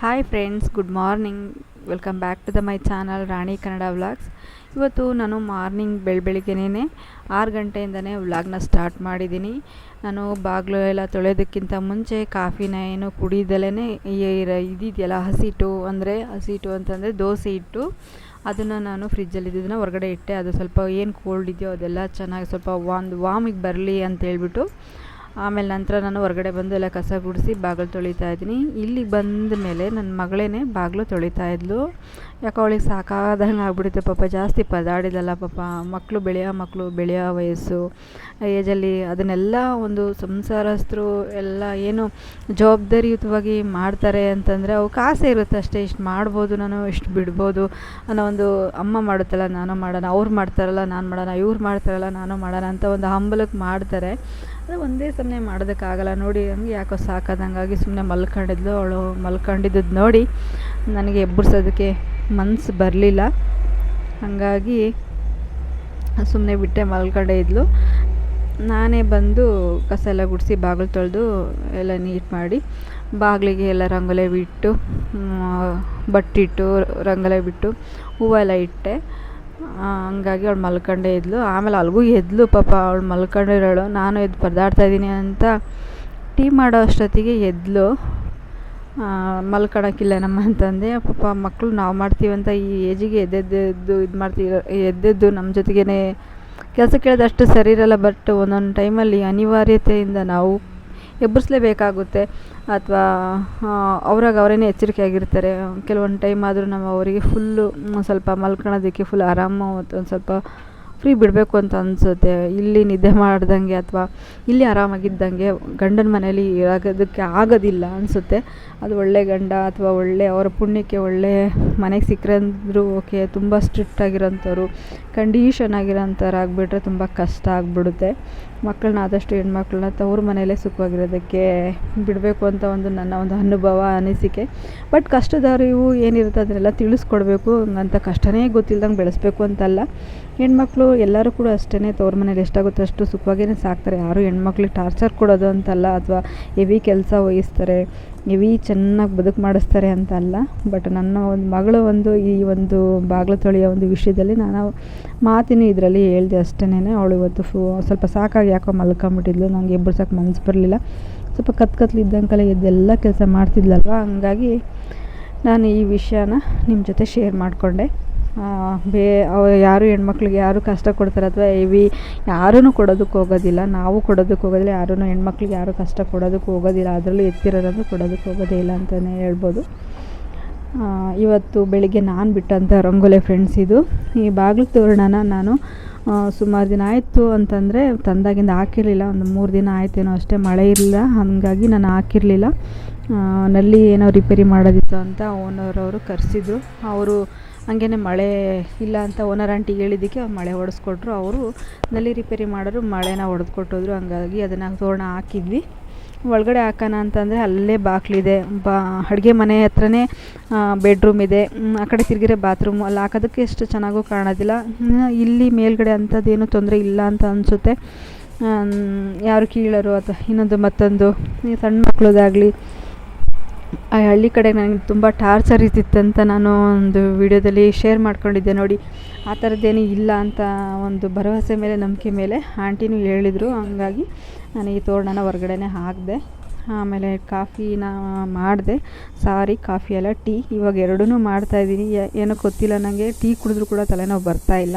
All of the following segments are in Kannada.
Hi friends good morning welcome back to the my channel Rani Kannada vlogs ಇವತ್ತು ನಾನು ಮಾರ್ನಿಂಗ್ ಬೆಳ ಬೆಳಿಗ್ಗೆನೇ ಆರು ಗಂಟೆಯಿಂದನೇ ವ್ಲಾಗ್ನ ಸ್ಟಾರ್ಟ್ ಮಾಡಿದ್ದೀನಿ ನಾನು ಬಾಗಿಲು ಎಲ್ಲ ತೊಳೆಯೋದಕ್ಕಿಂತ ಮುಂಚೆ ಕಾಫಿನ ಏನು ಕುಡಿದಲೇ ಇದಿದೆಯಲ್ಲ ಹಸಿಟ್ಟು ಅಂದರೆ, ಹಸಿಟ್ಟು ಅಂತಂದರೆ ದೋಸೆ ಇಟ್ಟು ಅದನ್ನು ನಾನು ಫ್ರಿಜ್ಜಲ್ಲಿ ಇದ್ದಿದ್ದನ್ನು ಹೊರಗಡೆ ಇಟ್ಟೆ. ಅದು ಸ್ವಲ್ಪ ಏನು ಕೋಲ್ಡ್ ಇದೆಯೋ ಅದೆಲ್ಲ ಚೆನ್ನಾಗಿ ಸ್ವಲ್ಪ ಒಂದು ವಾಮಿಗೆ ಬರಲಿ ಅಂತ ಹೇಳ್ಬಿಟ್ಟು. ಆಮೇಲೆ ನಂತರ ನಾನು ಹೊರಗಡೆ ಬಂದು ಎಲ್ಲ ಕಸ ಗುಡಿಸಿ ಬಾಗಿಲು ತೊಳಿತಾ ಇದ್ದೀನಿ. ಇಲ್ಲಿ ಬಂದ ಮೇಲೆ ನನ್ನ ಮಗಳೇ ಬಾಗಿಲು ತೊಳಿತಾ ಇದ್ಲು. ಯಾಕೋ ಅವಳಿಗೆ ಸಾಕಾದಂಗೆ ಆಗ್ಬಿಡುತ್ತೆ ಪಾಪ, ಜಾಸ್ತಿ ಪದಾಡಿದಲ್ಲ ಪಾಪ. ಮಕ್ಕಳು ಬೆಳೆಯೋ ಮಕ್ಕಳು ಬೆಳೆಯೋ ವಯಸ್ಸು ಏಜಲ್ಲಿ ಅದನ್ನೆಲ್ಲ ಒಂದು ಸಂಸಾರಸ್ಥರು ಎಲ್ಲ ಏನು ಜವಾಬ್ದಾರಿಯುತವಾಗಿ ಮಾಡ್ತಾರೆ ಅಂತಂದರೆ ಅವು ಕಾಸೆ ಇರುತ್ತೆ ಅಷ್ಟೇ. ಇಷ್ಟು ಮಾಡ್ಬೋದು ನಾನು, ಇಷ್ಟು ಬಿಡ್ಬೋದು ಅನ್ನೋ ಒಂದು ಅಮ್ಮ ಮಾಡುತ್ತಲ್ಲ, ನಾನು ಮಾಡೋಣ, ಅವ್ರು ಮಾಡ್ತಾರಲ್ಲ, ನಾನು ಮಾಡೋಣ, ಇವ್ರು ಮಾಡ್ತಾರಲ್ಲ, ನಾನು ಮಾಡೋಣ ಅಂತ ಒಂದು ಹಂಬಲಕ್ಕೆ ಮಾಡ್ತಾರೆ. ಆದರೆ ಒಂದೇ ಸಮನೆ ಮಾಡೋದಕ್ಕಾಗಲ್ಲ. ನೋಡಿ, ಹಂಗೆ ಯಾಕೋ ಸಾಕಾದಂಗಾಗಿ ಸುಮ್ಮನೆ ಮಲ್ಕೊಂಡಿದ್ಲು. ಅವಳು ಮಲ್ಕೊಂಡಿದ್ದದ್ದು ನೋಡಿ, ನನಗೆ ಎಬ್ಬರಿಸೋದಕ್ಕೆ ಮನಸ್ಸು ಬರಲಿಲ್ಲ. ಹಾಗಾಗಿ ಸುಮ್ಮನೆ ಬಿಟ್ಟೆ ಮಲ್ಕೊಂಡೇ ಇದ್ಲು. ನಾನೇ ಬಂದು ಕಸ ಎಲ್ಲ ಗುಡಿಸಿ ಬಾಗಿಲು ತೊಳೆದು ಎಲ್ಲ ನೀಟ್ ಮಾಡಿ ಬಾಗಿಲಿಗೆ ಎಲ್ಲ ರಂಗೋಲೆ ಬಿಟ್ಟು ಬಟ್ಟಿಟ್ಟು, ರಂಗೋಲೆ ಬಿಟ್ಟು ಹೂವೆಲ್ಲ ಇಟ್ಟೆ. ಹಂಗಾಗಿ ಅವಳು ಮಲ್ಕೊಂಡೇ ಇದ್ಲು. ಆಮೇಲೆ ಅಲ್ಗೂ ಎದ್ಲು ಪಾಪ ಅವಳು ಮಲ್ಕೊಂಡಿರೋಳು ನಾನು ಎದ್ದು ಪರದಾಡ್ತಾಯಿದ್ದೀನಿ ಅಂತ ಟೀ ಮಾಡೋ ಅಷ್ಟೊತ್ತಿಗೆ ಎದ್ಲು. ಮಲ್ಕೊಳಕ್ಕಿಲ್ಲ ನಮ್ಮ ಅಂತಂದೆ. ಪಾಪ ಮಕ್ಕಳು ನಾವು ಮಾಡ್ತೀವಂತ ಈ ಏಜಿಗೆ ಎದ್ದೆದ್ದು ಇದು ಮಾಡ್ತೀವಿ. ಎದ್ದೆದ್ದು ನಮ್ಮ ಜೊತೆಗೇ ಕೆಲಸ ಕೇಳಿದಷ್ಟು ಸರಿ ಇರೋಲ್ಲ ಬಟ್ ಒಂದೊಂದು ಟೈಮಲ್ಲಿ ಅನಿವಾರ್ಯತೆಯಿಂದ ನಾವು ಎಬ್ಬರಿಸ್ಲೇಬೇಕಾಗುತ್ತೆ ಅಥವಾ ಅವ್ರಾಗ ಅವರೇನೆ ಎಚ್ಚರಿಕೆಯಾಗಿರ್ತಾರೆ. ಕೆಲವೊಂದು ಟೈಮ್ ಆದರೂ ನಾವು ಅವರಿಗೆ ಫುಲ್ಲು ಸ್ವಲ್ಪ ಮಲ್ಕೊಳೋದಕ್ಕೆ ಫುಲ್ ಆರಾಮು, ಒಂದು ಸ್ವಲ್ಪ ಫ್ರೀ ಬಿಡಬೇಕು ಅಂತ ಅನಿಸುತ್ತೆ. ಇಲ್ಲಿ ನಿದ್ದೆ ಮಾಡ್ದಂಗೆ ಅಥವಾ ಇಲ್ಲಿ ಆರಾಮಾಗಿದ್ದಂಗೆ ಗಂಡನ ಮನೇಲಿ ಇರೋದಕ್ಕೆ ಆಗೋದಿಲ್ಲ ಅನಿಸುತ್ತೆ. ಅದು ಒಳ್ಳೆ ಗಂಡ ಅಥವಾ ಒಳ್ಳೆ ಅವರ ಪುಣ್ಯಕ್ಕೆ ಒಳ್ಳೆ ಮನೆಗೆ ಸಿಕ್ಕರಂದ್ರೂ ಓಕೆ, ತುಂಬ ಸ್ಟ್ರಿಕ್ಟ್ ಆಗಿರೋಂಥವ್ರು ಕಂಡೀಷನ್ ಆಗಿರೋಂಥವ್ರು ಆಗಿಬಿಟ್ರೆ ತುಂಬ ಕಷ್ಟ ಆಗಿಬಿಡುತ್ತೆ. ಮಕ್ಕಳನ್ನ ಆದಷ್ಟು ಹೆಣ್ಮಕ್ಳನ್ನ ತವ್ರ ಮನೆಯಲ್ಲೇ ಸುಖವಾಗಿರೋದಕ್ಕೆ ಬಿಡಬೇಕು ಅಂತ ಒಂದು ನನ್ನ ಒಂದು ಅನುಭವ, ಅನಿಸಿಕೆ. ಬಟ್ ಕಷ್ಟದವ್ರು ಇವು ಏನಿರುತ್ತೆ ಅದನ್ನೆಲ್ಲ ತಿಳಿಸ್ಕೊಡ್ಬೇಕು ಅಂತ ಕಷ್ಟನೇ ಗೊತ್ತಿಲ್ದಂಗೆ ಬೆಳೆಸ್ಬೇಕು ಅಂತಲ್ಲ. ಹೆಣ್ಮಕ್ಳು ಎಲ್ಲರೂ ಕೂಡ ಅಷ್ಟೇ ತವ್ರ ಮನೇಲಿ ಎಷ್ಟಾಗುತ್ತೋ ಅಷ್ಟು ಸುಖವಾಗಿಯೇ ಸಾಕ್ತಾರೆ. ಯಾರು ಹೆಣ್ಮಕ್ಳಿಗೆ ಟಾರ್ಚರ್ ಕೊಡೋದು ಅಂತಲ್ಲ ಅಥವಾ ಹೆವಿ ಕೆಲಸ ವಹಿಸ್ತಾರೆ, ಹೆವಿ ಚೆನ್ನಾಗಿ ಬದುಕು ಮಾಡಿಸ್ತಾರೆ ಅಂತ ಅಲ್ಲ ಬಟ್ ನನ್ನ ಒಂದು ಮಗಳು ಒಂದು ಈ ಒಂದು ಬಾಗಿಲು ತೊಳೆಯೋ ಒಂದು ವಿಷಯದಲ್ಲಿ ನಾನು ಮಾತಿನ ಇದರಲ್ಲಿ ಹೇಳಿದೆ ಅಷ್ಟೇ ಅವಳು ಇವತ್ತು ಸ್ವಲ್ಪ ಸಾಕಾಗಿ ಯಾಕೋ ಮಲ್ಕೊಂಬಿಟ್ಟಿದ್ಲು. ನನಗೆ ಇಬ್ಬರು ಸಾಕು ಮನಸ್ಸು ಬರಲಿಲ್ಲ. ಸ್ವಲ್ಪ ಕತ್ ಕತ್ಲಿದ್ದಂಗೆಲ್ಲ ಎದ್ದೆಲ್ಲ ಕೆಲಸ ಮಾಡ್ತಿದ್ಲಲ್ವ? ಹಂಗಾಗಿ ನಾನು ಈ ವಿಷಯನ ನಿಮ್ಮ ಜೊತೆ ಶೇರ್ ಮಾಡಿಕೊಂಡೆ. ಬೇ ಯಾರು ಹೆಣ್ಮಕ್ಳಿಗೆ ಯಾರು ಕಷ್ಟ ಕೊಡ್ತಾರೆ ಅಥವಾ ಇವಿ ಯಾರೂ ಕೊಡೋದಕ್ಕೆ ಹೋಗೋದಿಲ್ಲ, ನಾವು ಕೊಡೋದಕ್ಕೆ ಹೋಗೋದಿಲ್ಲ ಯಾರೂ ಹೆಣ್ಮಕ್ಳಿಗೆ ಯಾರು ಕಷ್ಟ ಕೊಡೋದಕ್ಕೆ ಹೋಗೋದಿಲ್ಲ, ಅದರಲ್ಲೂ ಎತ್ತಿರೋದಂದ್ರೆ ಕೊಡೋದಕ್ಕೆ ಹೋಗೋದೇ ಇಲ್ಲ ಅಂತಲೇ ಹೇಳ್ಬೋದು. ಇವತ್ತು ಬೆಳಿಗ್ಗೆ ನಾನು ಬಿಟ್ಟಂಥ ರಂಗೋಲೆ ಫ್ರೆಂಡ್ಸ್ ಇದು. ಈ ಬಾಗಿಲು ತೋರಣನ ನಾನು ಸುಮಾರು ದಿನ ಆಯಿತು ಅಂತಂದರೆ ತಂದಾಗಿಂದ ಹಾಕಿರಲಿಲ್ಲ. ಒಂದು ಮೂರು ದಿನ ಆಯ್ತೇನೋ ಅಷ್ಟೇ ಮಳೆ ಇರಲಿಲ್ಲ. ಹಾಗಾಗಿ ನಾನು ಹಾಕಿರಲಿಲ್ಲ. ನಲ್ಲಿ ಏನೋ ರಿಪೇರಿ ಮಾಡೋದಿತ್ತು ಅಂತ ಓನರ್ ಅವರು ಕರೆಸಿದ್ರು. ಅವರು ಹಂಗೇ ಮಳೆ ಇಲ್ಲ ಅಂತ ಓನರ್ ಆಂಟಿಗೆ ಹೇಳಿದ್ದಕ್ಕೆ ಮಳೆ ಹೊಡೆಸ್ಕೊಟ್ರು ಅವರು ನಲ್ಲಿ ರಿಪೇರಿ ಮಾಡೋರು, ಮಳೆನ ಹೊಡೆದು ಕೊಟ್ಟೋದ್ರು ಹಂಗಾಗಿ ಅದನ್ನು ತೋರಣ ಹಾಕಿದ್ವಿ. ಒಳಗಡೆ ಹಾಕೋಣ ಅಂತಂದರೆ ಅಲ್ಲೇ ಬಾಗಿಲಿದೆ ಬಾ, ಅಡುಗೆ ಮನೆ ಹತ್ರನೇ ಬೆಡ್ರೂಮ್ ಇದೆ. ಆ ಕಡೆ ತಿರುಗಿರೆ ಬಾತ್ರೂಮು ಅಲ್ಲಿ. ಹಾಕೋದಕ್ಕೆ ಎಷ್ಟು ಚೆನ್ನಾಗೂ ಕಾಣೋದಿಲ್ಲ. ಇಲ್ಲಿ ಮೇಲ್ಗಡೆ ಅಂಥದ್ದೇನು ತೊಂದರೆ ಇಲ್ಲ ಅಂತ ಅನಿಸುತ್ತೆ. ಯಾರು ಕೀಳರು ಅಥವಾ ಇನ್ನೊಂದು ಮತ್ತೊಂದು ಸಣ್ಣ ಮಕ್ಕಳದಾಗಲಿ ಆ ಹಳ್ಳಿ ಕಡೆ ನನಗೆ ತುಂಬ ಟಾರ್ಚರ್ ಇದ್ದಿತ್ತಂತ ನಾನು ಒಂದು ವಿಡಿಯೋದಲ್ಲಿ ಶೇರ್ ಮಾಡ್ಕೊಂಡಿದ್ದೆ ನೋಡಿ. ಆ ಥರದ್ದೇನು ಇಲ್ಲ ಅಂತ ಒಂದು ಭರವಸೆ ಮೇಲೆ, ನಂಬಿಕೆ ಮೇಲೆ ಆಂಟಿನೂ ಹೇಳಿದರು. ಹಂಗಾಗಿ ನಾನು ಈ ತೋರಣನ ಹೊರಗಡೆನೇ ಹಾಕಿದೆ, ಆಮೇಲೆ ಕಾಫಿನ ಮಾಡಿದೆ. ಸಾರಿ, ಕಾಫಿ ಅಲ್ಲ, ಟೀ. ಇವಾಗ ಎರಡೂ ಮಾಡ್ತಾಯಿದ್ದೀನಿ ಏನೋ ಗೊತ್ತಿಲ್ಲ ನನಗೆ ಟೀ ಕುಡಿದ್ರು ಕೂಡ ತಲೆನೋವು ಬರ್ತಾಯಿಲ್ಲ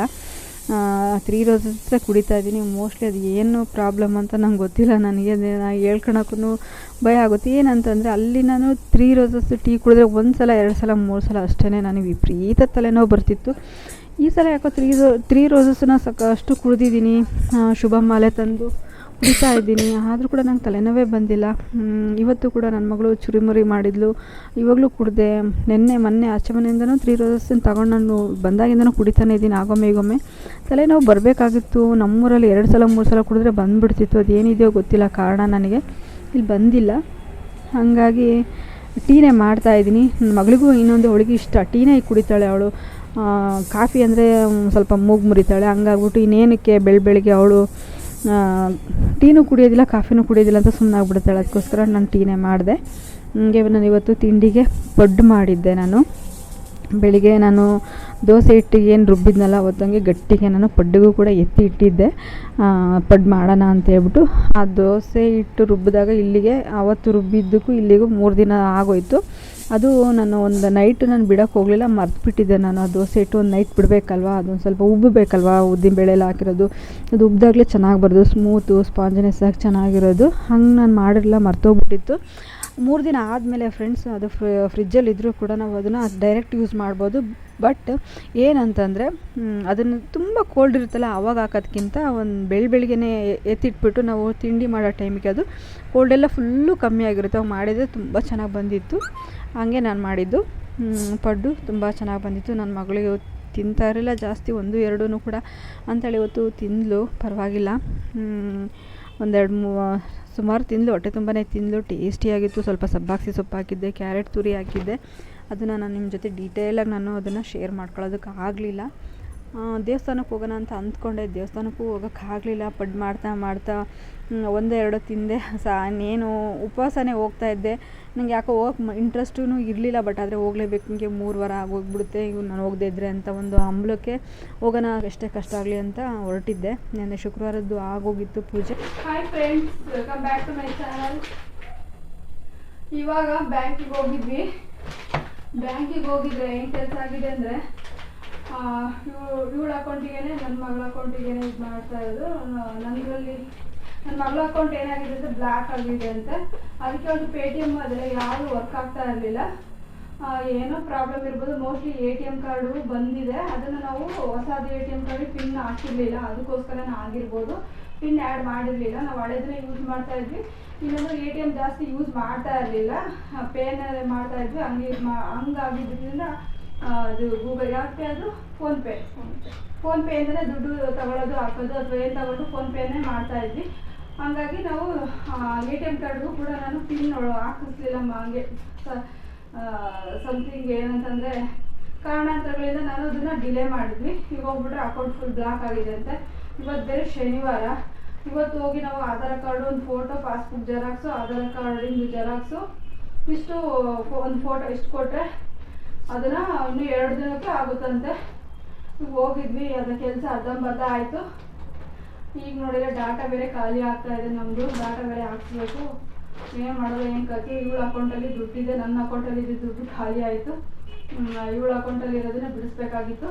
ತ್ರೀ ರೋಸಸ್ ಕುಡಿತಾ ಇದ್ದೀನಿ. ಮೋಸ್ಟ್ಲಿ ಅದು ಏನು ಪ್ರಾಬ್ಲಮ್ ಅಂತ ನಂಗೆ ಗೊತ್ತಿಲ್ಲ ನನಗೆ. ಹೇಳ್ಕೊಳಕ್ಕೂ ಭಯ ಆಗುತ್ತೆ. ಏನಂತಂದರೆ ಅಲ್ಲಿ ನಾನು ತ್ರೀ ರೋಸಸ್ ಟೀ ಕುಡಿದ್ರೆ ಒಂದು ಸಲ, ಎರಡು ಸಲ, ಮೂರು ಸಲ ಅಷ್ಟೇ ನನಗೆ ವಿಪರೀತ ತಲೆನೋವು ಬರ್ತಿತ್ತು. ಈ ಸಲ ಯಾಕೋ ತ್ರೀ ರೋ, ತ್ರೀ ರೋಸಸ್ಸನ್ನ ಸಾಕಷ್ಟು ಕುಡಿದಿದ್ದೀನಿ. ಶುಭ ಮಾಲೆ ತಂದು ಕುಡಿತಾ ಇದ್ದೀನಿ. ಆದರೂ ಕೂಡ ನಂಗೆ ತಲೆನೋವೇ ಬಂದಿಲ್ಲ. ಇವತ್ತು ಕೂಡ ನನ್ನ ಮಗಳು ಚುರಿಮುರಿ ಮಾಡಿದ್ಲು. ಇವಾಗಲೂ ಕುಡಿದೆ. ನಿನ್ನೆ, ಮೊನ್ನೆ ಆಚೆ ಮನೆಯಿಂದನೂ ತ್ರೀ ರೋಸನ್ ತಗೊಂಡು ನಾನು ಬಂದಾಗಿಂದನೂ ಕುಡಿತಾನೆ ಇದ್ದೀನಿ ಆಗೊಮ್ಮೆ ಈಗೊಮ್ಮೆ. ತಲೆನೋವು ಬರಬೇಕಾಗಿತ್ತು. ನಮ್ಮೂರಲ್ಲಿ ಎರಡು ಸಲ, ಮೂರು ಸಲ ಕುಡಿದ್ರೆ ಬಂದುಬಿಡ್ತಿತ್ತು. ಅದೇನಿದೆಯೋ ಗೊತ್ತಿಲ್ಲ ಕಾರಣ ನನಗೆ. ಇಲ್ಲಿ ಬಂದಿಲ್ಲ. ಹಾಗಾಗಿ ಟೀನೇ ಮಾಡ್ತಾಯಿದ್ದೀನಿ ನನ್ನ ಮಗಳಿಗೂ ಇನ್ನೊಂದು ಅವಳಿಗೆ ಇಷ್ಟ. ಟೀನೇ ಕುಡಿತಾಳೆ ಅವಳು. ಕಾಫಿ ಅಂದರೆ ಸ್ವಲ್ಪ ಮೂಗು ಮುರಿತಾಳೆ. ಹಂಗಾಗ್ಬಿಟ್ಟು ಇನ್ನೇನಕ್ಕೆ ಬೆಳ್ ಬೆಳಿಗ್ಗೆ ಅವಳು? ಟೀನೂ ಕುಡಿಯೋದಿಲ್ಲ, ಕಾಫಿನೂ ಕುಡಿಯೋದಿಲ್ಲ ಅಂತ ಸುಮ್ಮನೆ ಆಗ್ಬಿಡ್ತಾಳೆ ಅದಕ್ಕೋಸ್ಕರ ನಾನು ಟೀನೇ ಮಾಡಿದೆ. ಹಂಗೆ ನಾನು ಇವತ್ತು ತಿಂಡಿಗೆ ಪಡ್ಡು ಮಾಡಿದ್ದೆ ನಾನು. ಬೆಳಿಗ್ಗೆ ನಾನು ದೋಸೆ ಹಿಟ್ಟಿಗೆ ಏನು ರುಬ್ಬಿದ್ನಲ್ಲ ಅವತ್ತಂಗೆ ಗಟ್ಟಿಗೆ ನಾನು ಪಡ್ಡಿಗೂ ಕೂಡ ಎತ್ತಿ ಇಟ್ಟಿದ್ದೆ. ಪಡ್ಡು ಮಾಡೋಣ ಅಂತ ಹೇಳ್ಬಿಟ್ಟು. ಆ ದೋಸೆ ಹಿಟ್ಟು ರುಬ್ಬಿದಾಗ ಇಲ್ಲಿಗೆ, ಅವತ್ತು ರುಬ್ಬಿದ್ದಕ್ಕೂ ಇಲ್ಲಿಗೂ ಮೂರು ದಿನ ಆಗೋಯ್ತು. ಅದು ನಾನು ಒಂದು ನೈಟ್ ನಾನು ಬಿಡೋಕೆ ಹೋಗಲಿಲ್ಲ, ಮರ್ತ್ಬಿಟ್ಟಿದ್ದೆ ನಾನು. ಆ ದೋಸೆ ಒಂದು ನೈಟ್ ಬಿಡಬೇಕಲ್ವಾ? ಅದೊಂದು ಸ್ವಲ್ಪ ಉಬ್ಬಬೇಕಲ್ವಾ ಉದ್ದಿನ ಬೇಳೆಲ್ಲ ಹಾಕಿರೋದು. ಅದು ಉಬ್ಬಿದಾಗಲೇ ಚೆನ್ನಾಗಿ ಬರೋದು ಸ್ಮೂತು ಸ್ಪಾಂಜಿನೆಸ್ ಆಗಿ ಚೆನ್ನಾಗಿರೋದು. ಹಂಗೆ ನಾನು ಮಾಡಿರಲಿಲ್ಲ, ಮರ್ತೋಗ್ಬಿಟ್ಟಿತ್ತು. ಮೂರು ದಿನ ಆದಮೇಲೆ ಫ್ರೆಂಡ್ಸ್ ಅದು ಫ್ರಿಜ್ಜಲ್ಲಿ ಇದ್ದರೂ ಕೂಡ ನಾವು ಅದನ್ನು ಡೈರೆಕ್ಟ್ ಯೂಸ್ ಮಾಡ್ಬೋದು. ಬಟ್ ಏನಂತಂದರೆ ಅದನ್ನು ತುಂಬ ಕೋಲ್ಡ್ ಇರುತ್ತಲ್ಲ, ಅವಾಗ ಹಾಕೋದ್ಕಿಂತ ಒಂದು ಬೆಳ ಬೆಳಿಗ್ಗೆ ಎತ್ತಿಟ್ಬಿಟ್ಟು ನಾವು ತಿಂಡಿ ಮಾಡೋ ಟೈಮಿಗೆ ಅದು ಕೋಲ್ಡೆಲ್ಲ ಫುಲ್ಲು ಕಮ್ಮಿ ಆಗಿರುತ್ತೆ. ಅವಾಗ ಮಾಡಿದರೆ ತುಂಬ ಚೆನ್ನಾಗಿ ಬಂದಿತ್ತು. ಹಾಗೆ ನಾನು ಮಾಡಿದ್ದು. ಪಡ್ಡು ತುಂಬ ಚೆನ್ನಾಗಿ ಬಂದಿತ್ತು. ನನ್ನ ಮಗಳಿಗೆ ತಿಂತಾ ಇರಲಿಲ್ಲ, ಜಾಸ್ತಿ ಒಂದು ಎರಡೂ ಕೂಡ. ಅಂತೇಳಿ ಇವತ್ತು ತಿಂದಳು ಪರವಾಗಿಲ್ಲ. ಒಂದೆರಡು ಮೂ, ಸುಮಾರು ತಿಂದಲು, ಹೊಟ್ಟೆ ತುಂಬಾ ತಿಂದಲು. ಟೇಸ್ಟಿಯಾಗಿತ್ತು ಸ್ವಲ್ಪ ಸಬ್ಬಾಕ್ಸಿ ಸೊಪ್ಪು ಹಾಕಿದ್ದೆ ಕ್ಯಾರೆಟ್ ತುರಿ ಹಾಕಿದ್ದೆ. ಅದನ್ನು ನಾನು ನಿಮ್ಮ ಜೊತೆ ಡೀಟೇಲಾಗಿ ನಾನು ಅದನ್ನು ಶೇರ್ ಮಾಡ್ಕೊಳ್ಳೋದಕ್ಕೆ ಆಗಲಿಲ್ಲ. ದೇವಸ್ಥಾನಕ್ಕೆ ಹೋಗೋಣ ಅಂತ ಅಂದ್ಕೊಂಡೆ. ದೇವಸ್ಥಾನಕ್ಕೂ ಹೋಗೋಕ್ಕಾಗಲಿಲ್ಲ ಪಡ್ ಮಾಡ್ತಾ ಮಾಡ್ತಾ ಒಂದೇ ಎರಡು ತಿಂದೆ. ಸಾ ಇನ್ನೇನು ಉಪವಾಸನೇ ಹೋಗ್ತಾ ಇದ್ದೆ. ನನಗೆ ಯಾಕೋ ಹೋಗಕ್ಕೆ ಇಂಟ್ರೆಸ್ಟೂ ಇರಲಿಲ್ಲ ಬಟ್ ಆದರೆ ಹೋಗಲೇಬೇಕು. ಹಿಂಗೆ ಮೂರು ವಾರ ಆಗೋಗ್ಬಿಡುತ್ತೆ. ಇವ್ರು ನಾನು ಹೋಗದೇ ಇದ್ದರೆ ಅಂತ ಒಂದು ಹಂಬಲಕ್ಕೆ ಹೋಗೋಣ, ಎಷ್ಟೇ ಕಷ್ಟ ಆಗಲಿ ಅಂತ ಹೊರಟಿದ್ದೆ. ನೆನ್ನೆ ಶುಕ್ರವಾರದ್ದು ಆಗೋಗಿತ್ತು ಪೂಜೆ. Hi friends welcome back to my channel ಇವಾಗ ಬ್ಯಾಂಕಿಗೆ ಹೋಗಿದ್ವಿ. ಬ್ಯಾಂಕಿಗೆ ಹೋಗಿದ್ರೆ ಏನು ಕೆಲಸ ಆಗಿದೆ ಅಂದರೆ ಇವಳು ಅಕೌಂಟಿಗೆ ನನ್ನ ಮಗಳ ಅಕೌಂಟಿಗೆ ಇದು ಮಾಡ್ತಾ ಇರೋದು. ನನ್ನದ್ರಲ್ಲಿ ನನ್ನ ಮಗಳ ಅಕೌಂಟ್ ಏನಾಗಿದೆ ಅಂದ್ರೆ ಬ್ಲ್ಯಾಕ್ ಆಗಿದೆ ಅಂತ. ಅದಕ್ಕೆ ಒಂದು ಪೇ ಟಿ ಎಂ ಆದರೆ ವರ್ಕ್ ಆಗ್ತಾ ಇರಲಿಲ್ಲ. ಏನೋ ಪ್ರಾಬ್ಲಮ್ ಇರ್ಬೋದು. Mostly A T M card ಬಂದಿದೆ. ಅದನ್ನು ನಾವು ಹೊಸದು ಎ ಟಿ ಎಂ ಕಾರ್ಡಿಗೆ ಪಿನ್ ಹಾಕಿರಲಿಲ್ಲ. ಅದಕ್ಕೋಸ್ಕರನೇ ಆಗಿರ್ಬೋದು. ಪಿನ್ ಆ್ಯಡ್ ಮಾಡಿರಲಿಲ್ಲ. ನಾವು ಹಳೆದನ್ನೇ ಯೂಸ್ ಮಾಡ್ತಾ ಇದ್ವಿ. ಇನ್ನೊಂದು ಎ ಟಿ ಎಂ ಜಾಸ್ತಿ ಯೂಸ್ ಮಾಡ್ತಾ ಇರಲಿಲ್ಲ. ಪೇನಲ್ಲೇ ಮಾಡ್ತಾ ಇದ್ವಿ. ಹಂಗೆ ಯೂಸ್ ಮಾ ಹಂಗಾಗಿದ್ದರಿಂದ ಅದು ಗೂಗಲ್ ಯಾಕೆ ಅದು ಫೋನ್ಪೇ ಫೋನ್ಪೇ ಅಂದರೆ ದುಡ್ಡು ತಗೊಳ್ಳೋದು ಹಾಕೋದು ಅಥವಾ ಏನು ತಗೊಂಡು ಫೋನ್ಪೇನೇ ಮಾಡ್ತಾ ಇದ್ವಿ. ಹಂಗಾಗಿ ನಾವು ಎ ಟಿ ಎಂ ಕಾರ್ಡ್ಗೂ ಕೂಡ ನಾನು ಪಿನ್ ಹಾಕಿಸ್ಲಿಲ್ಲ ಹಂಗೆ. ಸಮಥಿಂಗ್ ಏನಂತಂದರೆ ಕಾರಣಾಂತರಗಳಿಂದ ನಾನು ಅದನ್ನು ಡಿಲೇ ಮಾಡಿದ್ವಿ. ಈಗ ಹೋಗ್ಬಿಟ್ರೆ ಅಕೌಂಟ್ ಫುಲ್ ಬ್ಲಾಕ್ ಆಗಿದೆ ಅಂತೆ. ಇವತ್ತು ಬೇರೆ ಶನಿವಾರ. ಇವತ್ತು ಹೋಗಿ ನಾವು ಆಧಾರ್ ಕಾರ್ಡು, ಒಂದು ಫೋಟೋ, ಪಾಸ್ಬುಕ್ ಜೆರಾಕ್ಸು, ಆಧಾರ್ ಕಾರ್ಡಿಂದು ಜೆರಾಕ್ಸು, ಇಷ್ಟು ಒಂದು ಫೋಟೋ ಇಷ್ಟು ಕೊಟ್ಟರೆ ಅದನ್ನು ಇನ್ನೂ ಎರಡು ದಿನಕ್ಕೆ ಆಗುತ್ತಂತೆ. ಹೋಗಿದ್ವಿ ಅದರ ಕೆಲಸ ಅರ್ಧಂಬರ್ಧ ಆಯಿತು. ಈಗ ನೋಡಿದರೆ ಡಾಟಾ ಬೇರೆ ಖಾಲಿ ಆಗ್ತಾ ಇದೆ ನಮ್ಮದು ಡಾಟಾ ಬೇರೆ ಹಾಕ್ಸ್ಬೇಕು. ಏನು ಮಾಡೋದು, ಏನು ಕತೆ ಇವಳ ಅಕೌಂಟಲ್ಲಿ ದುಡ್ಡಿದೆ, ನನ್ನ ಅಕೌಂಟಲ್ಲಿ ಇದ್ದಿದ್ದು ದುಡ್ಡು ಖಾಲಿ ಆಯಿತು. ಇವಳ ಅಕೌಂಟಲ್ಲಿ ಇರೋದನ್ನ ಬಿಡಿಸ್ಬೇಕಾಗಿತ್ತು.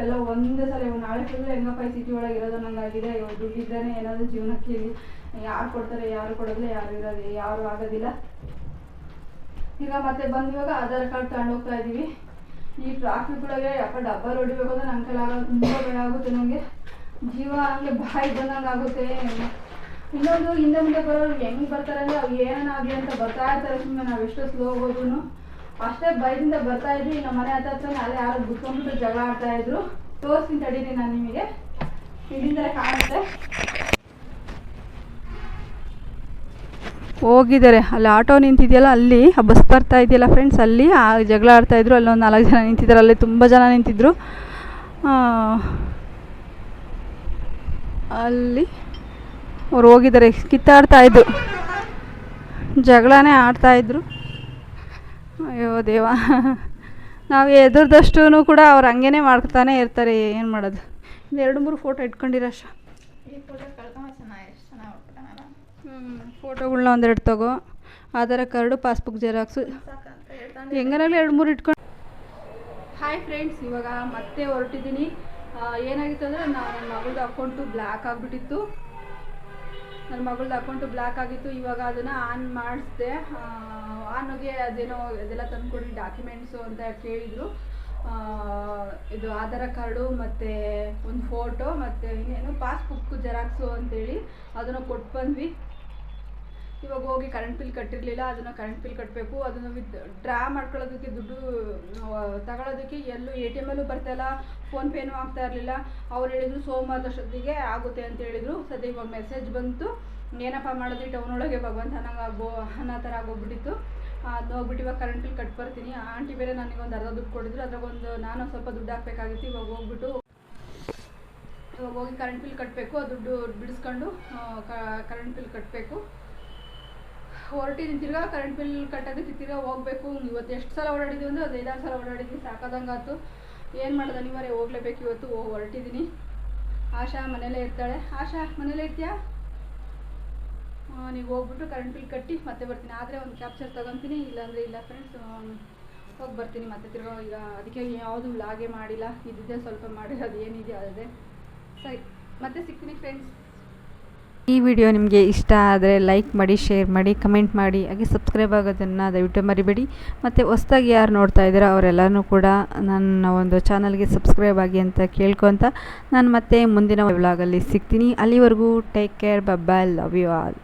ಎಲ್ಲ ಒಂದೇ ಸಲ ಇವಾಗ ನಾಳೆ ಫುಲ್ ಹೆಂಗಪ್ಪ ಈ ಸಿಟಿ ಒಳಗೆ ಇರೋದು ನಂಗಾಗಿದೆ ಇವಾಗ ದುಡ್ಡಿದ್ದಾನೆ ಏನಾದರೂ ಜೀವನಕ್ಕೆ ಯಾರು ಕೊಡ್ತಾರೆ, ಯಾರು ಕೊಡೋದಿಲ್ಲ, ಯಾರು ಇರೋದು, ಯಾರು ಆಗೋದಿಲ್ಲ. ಈಗ ಮತ್ತೆ ಬಂದು ಇವಾಗ ಆಧಾರ್ ಕಾರ್ಡ್ ತಗೊಂಡು ಹೋಗ್ತಾ ಇದೀವಿ. ಈ ಟ್ರಾಫಿಕ್ ಒಳಗೆ ಯಾಕ ಡಬ್ಬಲ್ ಹೊಡಿಬೇಕು ಅಂದ್ರೆ ನನ್ನ ಕೈಲಾಗ ಆಗೋದು ತುಂಬ ಆಗುತ್ತೆ ನನಗೆ ಜೀವ ಹಂಗೆ ಬಾಯಿ ಬಂದಂಗೆ ಆಗುತ್ತೆ. ಇನ್ನೊಂದು ಹಿಂದೆ ಮುಂದೆ ಬರೋರು ಹೆಂಗೆ ಬರ್ತಾರೆ ಅಂದ್ರೆ ಅವ್ರು ಏನಾನ ಆಗಲಿ ಅಂತ ಬರ್ತಾ ಇರ್ತಾರೆ ಸುಮ್ಮನೆ ನಾವು ಎಷ್ಟೋ ಸ್ಲೋ ಹೋಗೋದು ಅಷ್ಟೇ ಭಯದಿಂದ ಬರ್ತಾ ಇದ್ವಿ. ನಮ್ಮ ಮನೆ ಹತ್ರ ಅಲ್ಲೇ ಯಾರು ಬಿಟ್ಕೊಂಡ್ಬಿಟ್ಟು ಜಗಳ ಆಡ್ತಾ ಇದ್ರು. ತೋರಿಸ್ತೀನಿ ತಡೀರಿ ನಾನು ನಿಮಗೆ. ಇಲ್ಲಿಂದ ಕಾಣುತ್ತೆ. ಹೋಗಿದ್ದಾರೆ. ಅಲ್ಲಿ ಆಟೋ ನಿಂತಿದೆಯಲ್ಲ, ಅಲ್ಲಿ ಬಸ್ ಬರ್ತಾ ಇದೆಯಲ್ಲ ಫ್ರೆಂಡ್ಸ್ ಅಲ್ಲಿ ಆ ಜಗಳ ಆಡ್ತಾಯಿದ್ರು ಅಲ್ಲೊಂದು ನಾಲ್ಕು ಜನ ನಿಂತಿದ್ದಾರೆ. ಅಲ್ಲಿ ತುಂಬ ಜನ ನಿಂತಿದ್ರು. ಅಲ್ಲಿ ಅವ್ರು ಹೋಗಿದ್ದಾರೆ. ಕಿತ್ತಾಡ್ತಾ ಇದ್ರು. ಜಗಳನೇ ಆಡ್ತಾಯಿದ್ರು ಅಯ್ಯೋ ದೇವ. ನಾವು ಎದುರ್ದಷ್ಟು ಕೂಡ ಅವ್ರು ಹಂಗೇನೆ ಮಾಡ್ತಾನೆ ಇರ್ತಾರೆ ಏನು ಮಾಡೋದು. ಎರಡು ಮೂರು ಫೋಟೋ ಇಟ್ಕೊಂಡಿರಷ್ಟ ಈ ಹ್ಞೂ ಕಳ್ಕೊಂಬ ಚೆನ್ನಾಗಿ ಎಷ್ಟು ಚೆನ್ನಾಗಿ ಫೋಟೋಗಳ್ನ ಒಂದೆರಡು ತಗೋ. Aadhaar card passbook xerox. ಹೆಂಗನಾಗಲಿ ಎರಡು ಮೂರು ಇಟ್ಕೊಂಡು ಹಾಯ್ ಫ್ರೆಂಡ್ಸ್ ಇವಾಗ ಮತ್ತೆ ಹೊರಟಿದ್ದೀನಿ. ಏನಾಗಿತ್ತು ಅಂದರೆ ನನ್ನ ಮಗಳದ್ದು ಅಕೌಂಟು ಬ್ಲ್ಯಾಕ್ ಆಗಿಬಿಟ್ಟಿತ್ತು. ನನ್ನ ಮಗಳದ್ದು ಅಕೌಂಟು ಬ್ಲಾಕ್ ಆಗಿತ್ತು, ಇವಾಗ ಅದನ್ನು ಆನ್ ಮಾಡಿಸ್ದೆ. ಆನ್ಗೆ ಅದೇನೋ ಅದೆಲ್ಲ ತಂದುಕೊಡಿ ಡಾಕ್ಯುಮೆಂಟ್ಸು ಅಂತ ಕೇಳಿದರು. ಇದು ಆಧಾರ್ ಕಾರ್ಡು ಮತ್ತು ಒಂದು ಫೋಟೋ ಮತ್ತು ಇನ್ನೇನು ಪಾಸ್ಬುಕ್ ಜೆರಾಕ್ಸು ಅಂತೇಳಿ ಅದನ್ನು ಕೊಟ್ಟು ಬಂದ್ವಿ ಇವಾಗ ಹೋಗಿ ಕರೆಂಟ್ ಬಿಲ್ ಕಟ್ಟಿರಲಿಲ್ಲ, ಅದನ್ನು ಕರೆಂಟ್ ಬಿಲ್ ಕಟ್ಟಬೇಕು ಅದನ್ನು ವಿತ್ ಡ್ರಾ ಮಾಡ್ಕೊಳ್ಳೋದಕ್ಕೆ ದುಡ್ಡು ತಗೊಳ್ಳೋದಕ್ಕೆ ಎಲ್ಲೂ ಎ ಟಿ ಎಮಲ್ಲೂ ಬರ್ತಾಯಿಲ್ಲ ಫೋನ್ಪೇನೂ ಆಗ್ತಾ ಇರಲಿಲ್ಲ. ಅವ್ರು ಹೇಳಿದ್ರು ಸೋಮವಾರದಷ್ಟೊತ್ತಿಗೆ ಆಗುತ್ತೆ ಅಂತ ಹೇಳಿದರು. ಸದ್ಯ ಇವಾಗ ಮೆಸೇಜ್ ಬಂತು. ಏನಪ್ಪ ಮಾಡಿದ್ರಿ ಟೌನ್ ಒಳಗೆ ಭಗವಂತ ಆಗೋ ಅನ್ನೋ ಥರ ಆಗೋಗ್ಬಿಟ್ಟಿತ್ತು. ಅದು ಹೋಗ್ಬಿಟ್ಟು ಇವಾಗ ಕರೆಂಟ್ ಬಿಲ್ ಕಟ್ ಬರ್ತೀನಿ. ಆಂಟಿ ಬೇರೆ ನನಗೆ ಒಂದು ಅರ್ಧ ದುಡ್ಡು ಕೊಡಿದ್ರು. ಅದ್ರಾಗೊಂದು ನಾನು ಸ್ವಲ್ಪ ದುಡ್ಡು ಹಾಕಬೇಕಾಗಿತ್ತು. ಇವಾಗ ಹೋಗ್ಬಿಟ್ಟು ಇವಾಗ ಹೋಗಿ ಕರೆಂಟ್ ಬಿಲ್ ಕಟ್ಟಬೇಕು ಆ ದುಡ್ಡು ಬಿಡಿಸ್ಕೊಂಡು ಕರೆಂಟ್ ಬಿಲ್ ಕಟ್ಟಬೇಕು ಹೊರಟಿದ್ದೀನಿ ತಿರ್ಗಾ ಕರೆಂಟ್ ಬಿಲ್ ಕಟ್ಟೋದಕ್ಕೆ ತಿರ್ಗಾ ಹೋಗ್ಬೇಕು. ಇವತ್ತು ಎಷ್ಟು ಸಲ ಓಡಾಡಿದ್ವಿ ಅಂದರೆ ಒಂದು ಐದಾರು ಸಲ ಓಡಾಡಿದ್ವಿ ಸಾಕಾದಂಗೆ ಆಯ್ತು. ಏನು ಮಾಡೋದು ಅನಿವಾರ್ಯ ಹೋಗ್ಲೇಬೇಕು ಇವತ್ತು. ಹೊರಟಿದ್ದೀನಿ ಆಶಾ ಮನೇಲೇ ಇರ್ತಾಳೆ. ಆಶಾ, ಮನೇಲೇ ಇರ್ತೀಯಾ? ನೀವು ಹೋಗ್ಬಿಟ್ಟು ಕರೆಂಟ್ ಬಿಲ್ ಕಟ್ಟಿ ಮತ್ತೆ ಬರ್ತೀನಿ. ಆದರೆ ಒಂದು ಕ್ಯಾಪ್ಚರ್ ತೊಗೊತೀನಿ, ಇಲ್ಲಾಂದರೆ ಇಲ್ಲ ಫ್ರೆಂಡ್ಸ್ ಹೋಗಿ ಬರ್ತೀನಿ ಮತ್ತೆ ತಿರ್ಗಾ ಈಗ ಅದಕ್ಕೆ ಯಾವುದು ಲಾಗೆ ಮಾಡಿಲ್ಲ. ಇದ್ದಿದ್ದೇ ಸ್ವಲ್ಪ ಮಾಡಿರೋದು ಏನಿದೆಯೋ ಅದೇ. ಸರಿ, ಮತ್ತೆ ಸಿಗ್ತೀನಿ ಫ್ರೆಂಡ್ಸ್ ಈ ವಿಡಿಯೋ ನಿಮಗೆ ಇಷ್ಟ ಆದರೆ ಲೈಕ್ ಮಾಡಿ, ಶೇರ್ ಮಾಡಿ, ಕಮೆಂಟ್ ಮಾಡಿ, ಹಾಗೆ ಸಬ್ಸ್ಕ್ರೈಬ್ ಆಗೋದನ್ನು ದಯವಿಟ್ಟು ಮರಿಬೇಡಿ. ಮತ್ತು ಹೊಸ್ದಾಗಿ ಯಾರು ನೋಡ್ತಾ ಇದ್ದೀರೋ ಅವರೆಲ್ಲರೂ ಕೂಡ ನನ್ನ ಒಂದು ಚಾನಲ್ಗೆ ಸಬ್ಸ್ಕ್ರೈಬ್ ಆಗಿ ಅಂತ ಕೇಳ್ಕೊತ ನಾನು ಮತ್ತೆ ಮುಂದಿನ ವ್ಲಾಗಲ್ಲಿ ಸಿಗ್ತೀನಿ. ಅಲ್ಲಿವರೆಗೂ take care bye bye love you all